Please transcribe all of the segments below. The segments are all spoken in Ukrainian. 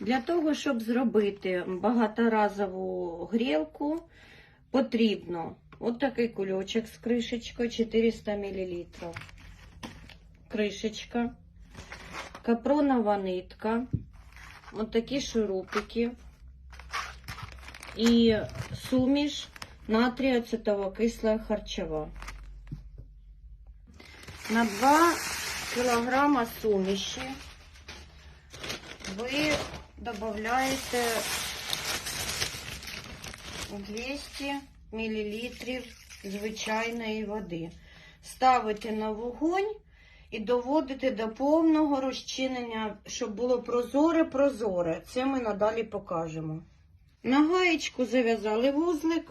Для того, щоб зробити багаторазову грілку, потрібно от такий кульочок з кришечкою 400 мл. Кришечка, капронова нитка, от такі шурупики і суміш натрія кисла харчова. На 2 кілограма суміші ви додаєте 200 мл звичайної води. Ставите на вогонь і доводите до повного розчинення, щоб було прозоре-прозоре. Це ми надалі покажемо. На гаєчку зав'язали вузлик,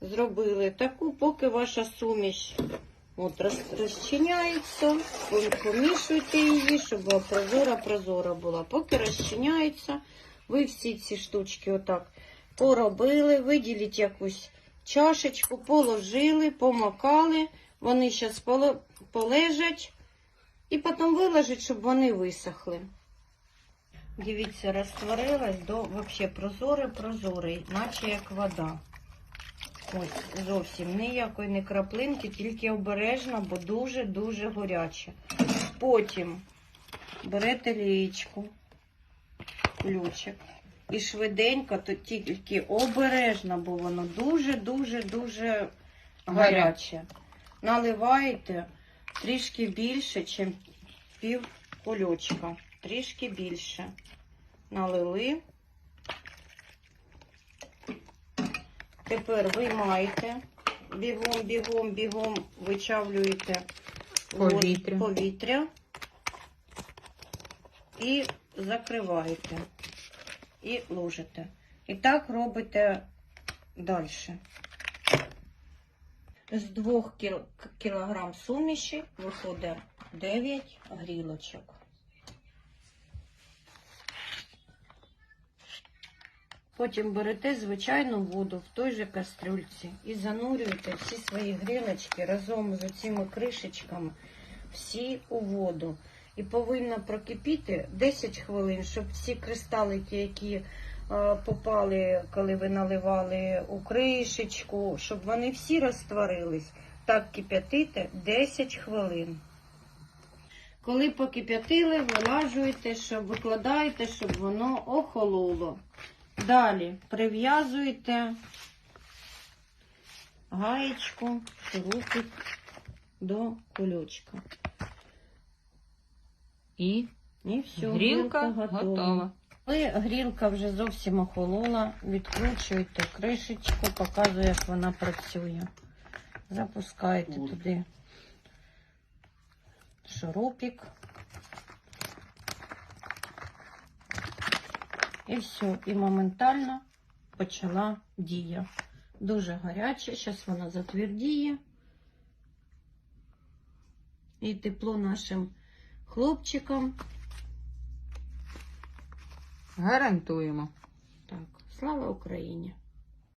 зробили таку, поки ваша суміш от, роз- розчиняється, помішуйте її, щоб прозора-прозора була. Поки розчиняється, ви всі ці штучки отак поробили, виділіть якусь чашечку, положили, помакали, вони зараз полежать і потім виложить, щоб вони висохли. Дивіться, розтворилась до взагалі прозорий-прозорий, наче як вода. Ось, зовсім ніякої не краплинки, тільки обережно, бо дуже-дуже горяче. Потім берете лієчку, ключик. І швиденько, то тільки обережно, бо воно дуже-дуже-дуже гаряче. Наливаєте трішки більше, ніж пів кульочка. Трішки більше. Налили. Тепер виймаєте, бігом, бігом, бігом вичавлюєте Повітря. вод- повітря і закриваєте. І ложите. І так робите далі. З 2 кіл- кілограм суміші виходить 9 грілочок. Потім берете звичайну воду в той же кастрюльці і занурюєте всі свої грілочки разом з цими кришечками всі у воду. І повинно прокипіти 10 хвилин, щоб всі кристалики, які е, попали, коли ви наливали у кришечку, щоб вони всі розтворились. Так кип'ятите 10 хвилин. Коли покип'ятили, вилажуєте, щоб викладаєте, щоб воно охололо. Далі прив'язуєте гаєчку, шурупик до кульочка. І І все, грілка готова. Коли грілка вже зовсім охолола, відкручуєте кришечку, показую, як вона працює. Запускаєте туди шурупик. І все, і моментально почала дія. Дуже гаряче, зараз вона затвердіє. І тепло нашим хлопчикам. Гарантуємо. Так, слава Україні!